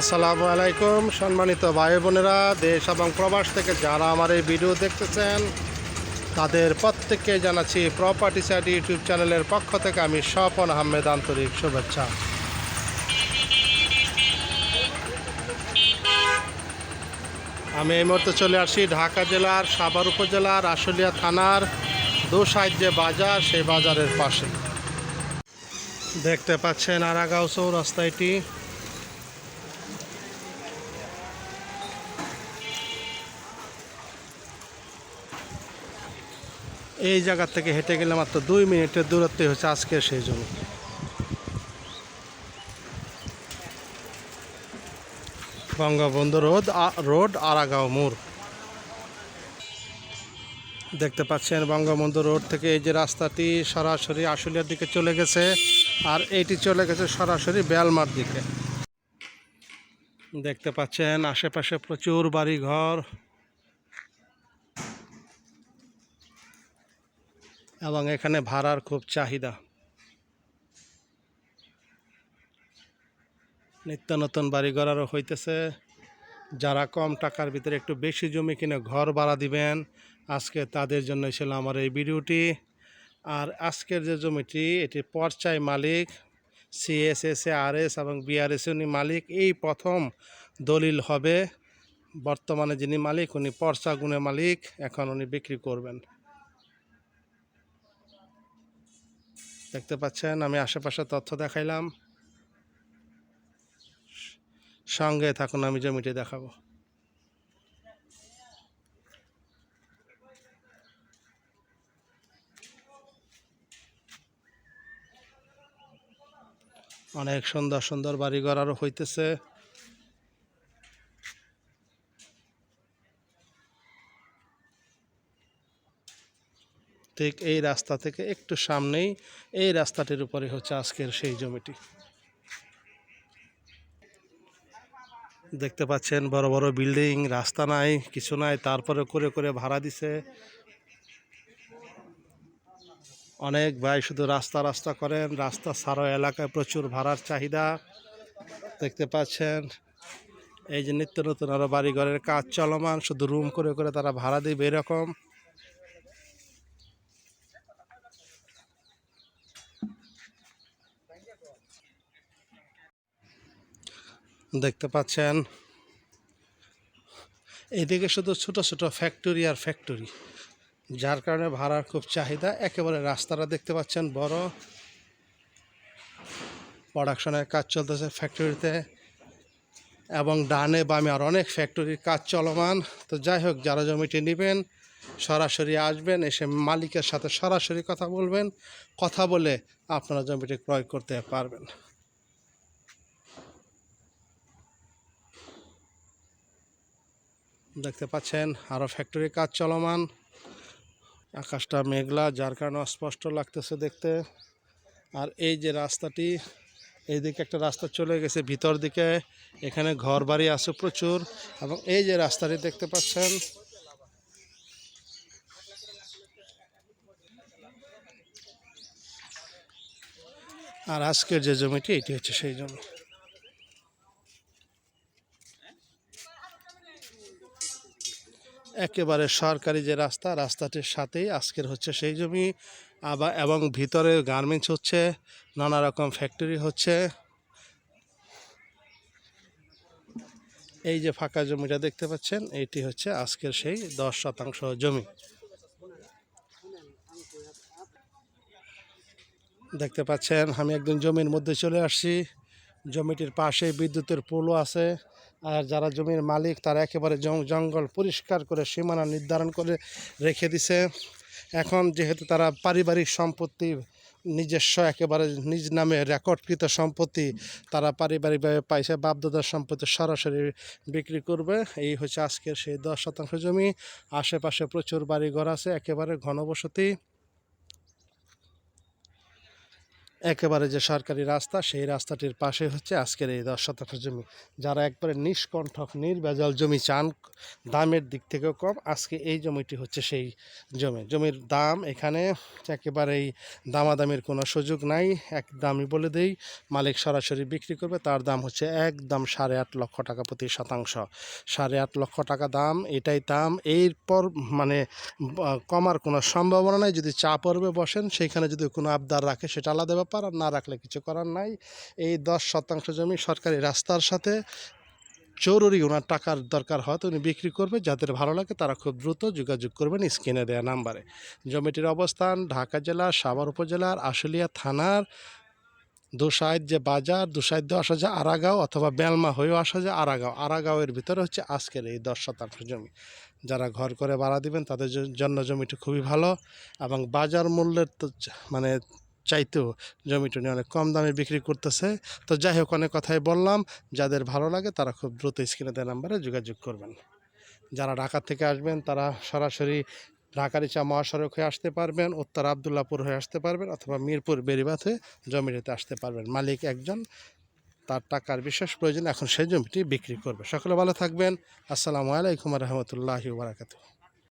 আসসালামু আলাইকুম, সম্মানিত ভাই বোনেরা, দেশ এবং প্রবাস থেকে যারা আমার এই ভিডিও দেখতেছেন, তাদের প্রত্যেককে জানাচ্ছি প্রপার্টি সাইড ইউটিউব চ্যানেলের পক্ষ থেকে আমি স্বপন আহমেদ আন্তরিক শুভেচ্ছা। আমি এই মুহূর্তে চলে আসি ঢাকা জেলার সাভার উপজেলার আশুলিয়া থানার দু সাইড যে বাজার, সেই বাজারের পাশে। দেখতে পাচ্ছেন আরাগাঁও চৌরাস্তা এই জায়গা থেকে হেঁটে গেলে মাত্র দুই মিনিটের দূরত্বে হচ্ছে আজকের সেই জমি। বঙ্গবন্ধু রোড রোড, আরাগাঁও মোড়। দেখতে পাচ্ছেন বঙ্গবন্ধু রোড থেকে এই যে রাস্তাটি সরাসরি আশুলিয়ার দিকে চলে গেছে আর এইটি চলে গেছে সরাসরি বেলমার দিকে। দেখতে পাচ্ছেন আশেপাশে প্রচুর বাড়ি এবং এখানে ভাড়ার খুব চাহিদা। নিত্য নতুন বাড়িঘর আরও হইতেছে। যারা কম টাকার ভিতরে একটু বেশি জমি কিনে ঘর ভাড়া দিবেন, আজকে তাদের জন্য ছিল আমার এই ভিডিওটি। আর আজকের যে জমিটি, এটি পর্চায় মালিক সিএসএস আর এস এবং বিআরএস উনি মালিক। এই প্রথম দলিল হবে। বর্তমানে যিনি মালিক, উনি পর্চা গুণে মালিক। এখন উনি বিক্রি করবেন। দেখতে পাচ্ছেন, আমি আশেপাশে তথ্য দেখাইলাম। সঙ্গে থাকুন, আমি জমিটি দেখাবো। অনেক সুন্দর সুন্দর বাড়িঘর আরও হইতেছে। ঠিক এই রাস্তা থেকে একটু সামনেই এই রাস্তাটির উপরে হচ্ছে আজকের সেই জমিটি। দেখতে পাচ্ছেন বড় বড় বিল্ডিং, রাস্তা নাই, কিছু নাই তারপরে করে করে ভাড়া দিছে। অনেক ভাই শুধু রাস্তা রাস্তা করেন, রাস্তা ছাড়াও এলাকায় প্রচুর ভাড়ার চাহিদা। দেখতে পাচ্ছেন, এই যে নিত্য নতুন আরও বাড়িঘরের কাজ চলমান, শুধু রুম করে করে তারা ভাড়া দিবে এরকম। দেখতে পাচ্ছেন। এদিকে শুধু ছোট ছোট ফ্যাক্টরি আর ফ্যাক্টরি যার কারণে ভাড়ার খুব চাহিদা। একেবারে রাস্তাটা দেখতে পাচ্ছেন, বড়। প্রোডাকশনের কাজ চলতেছে ফ্যাক্টরিতে এবং ডানে বামে আর অনেক ফ্যাক্টরির কাজ চলমান। তো যাই হোক, যারা জমিটি নেবেন, সরাসরি আসবেন, এসে মালিকের সাথে সরাসরি কথা বলবেন, কথা বলে আপনারা জমিটি ক্রয় করতে পারবেন। দেখতে পাচ্ছেন আরও ফ্যাক্টরি কাজ চলমান। আকাশটা মেঘলা, যার কারণে অস্পষ্ট লাগতেছে দেখতে। আর এই যে রাস্তাটি, এইদিকে একটা রাস্তা চলে গেছে ভিতর দিকে। এখানে ঘর বাড়ি আছে প্রচুর। এবং এই যে রাস্তাটি দেখতে পাচ্ছেন, আর আজকের যে জমিটি, এটি হচ্ছে সেই জমি। একেবারে সরকারি যে রাস্তা, রাস্তাটির সাথেই আজকের হচ্ছে সেই জমি। আবার এবং ভিতরে গার্মেন্টস হচ্ছে, নানা রকম ফ্যাক্টরি হচ্ছে। এই যে ফাঁকা জমিটা দেখতে পাচ্ছেন, এটি হচ্ছে আজকের সেই দশ শতাংশ জমি। দেখতে পাচ্ছেন, আমি একদম জমির মধ্যে চলে আসছি। জমিটির পাশে বিদ্যুতের পোলও আছে। আর যারা জমির মালিক, তারা একেবারে জঙ্গল পরিষ্কার করে, সীমানা নির্ধারণ করে রেখে দিছে। এখন যেহেতু তারা পারিবারিক সম্পত্তি, নিজস্ব একেবারে নিজ নামে রেকর্ডকৃত সম্পত্তি, তারা পারিবারিকভাবে পাইছে বাপদাদার সম্পত্তি সরাসরি বিক্রি করবে। এই হচ্ছে আজকের সেই দশ শতাংশ জমি। আশেপাশে প্রচুর বাড়িঘর আছে, একেবারে ঘনবসতি। একেবারে যে সরকারি রাস্তা, সেই রাস্তাটির পাশে হচ্ছে আজকের এই দশ শতাংশ জমি। যারা একবারে নিষ্কণ্ঠক নির্ভেজাল জমি চান, দামের দিক থেকেও কম, আজকে এই জমিটি হচ্ছে সেই জমি। জমির দাম এখানে একেবারেই দামাদামির কোনো সুযোগ নাই। এক দামই বলে দেই, মালিক সরাসরি বিক্রি করবে, তার দাম হচ্ছে একদম সাড়ে আট লক্ষ টাকা প্রতি শতাংশ। সাড়ে আট লক্ষ টাকা দাম, এটাই দাম। এরপর মানে কমার কোনো সম্ভাবনা নাই। যদি চা পর্বে বসেন, সেইখানে যদি কোনো আবদার রাখে, সেটা আলাদা ব্যাপার আর না রাখলে কিছু করার নাই। এই দশ শতাংশ জমি সরকারি রাস্তার সাথে জরুরি ওনার টাকার দরকার হয় তো উনি বিক্রি করবে, যাদের ভালো লাগে তারা খুব দ্রুত যোগাযোগ করবেন স্ক্রিনে দেওয়া নাম্বারে। জমিটির অবস্থান ঢাকা জেলার সাভার উপজেলার, আশুলিয়া থানার, দুসাইদ যে বাজার, দুসাইদ দিয়ে আসা যায় আরাগাঁও অথবা বেলমা হয়েও আসা যায় আরাগাঁও। আরাগাঁওয়ের ভিতরে হচ্ছে আজকের এই দশ শতাংশ জমি। যারা ঘর করে ভাড়া দিবেন তাদের জন্য জমিটি খুবই ভালো এবং বাজার মূল্যের তো মানে চাইতেও জমিটা নিয়ে অনেক কম দামে বিক্রি করতেছে। তো যাই হোক, অনেক কথাই বললাম। যাদের ভালো লাগে, তারা খুব দ্রুত স্ক্রিনে দেওয়া নাম্বারে যোগাযোগ করবেন। যারা ঢাকা থেকে আসবেন, তারা সরাসরি ঢাকার ইচ্ছা মহাসড়ক হয়ে আসতে পারবেন, উত্তর আবদুল্লাপুর হয়ে আসতে পারবেন, অথবা মিরপুর বেরিবাত হয়ে জমিটিতে আসতে পারবেন। মালিক একজন, তার টাকার বিশেষ প্রয়োজন, এখন সেই জমিটি বিক্রি করবে। সকলে ভালো থাকবেন। আসসালামু আলাইকুম রহমতুল্লাহি বারাকাতু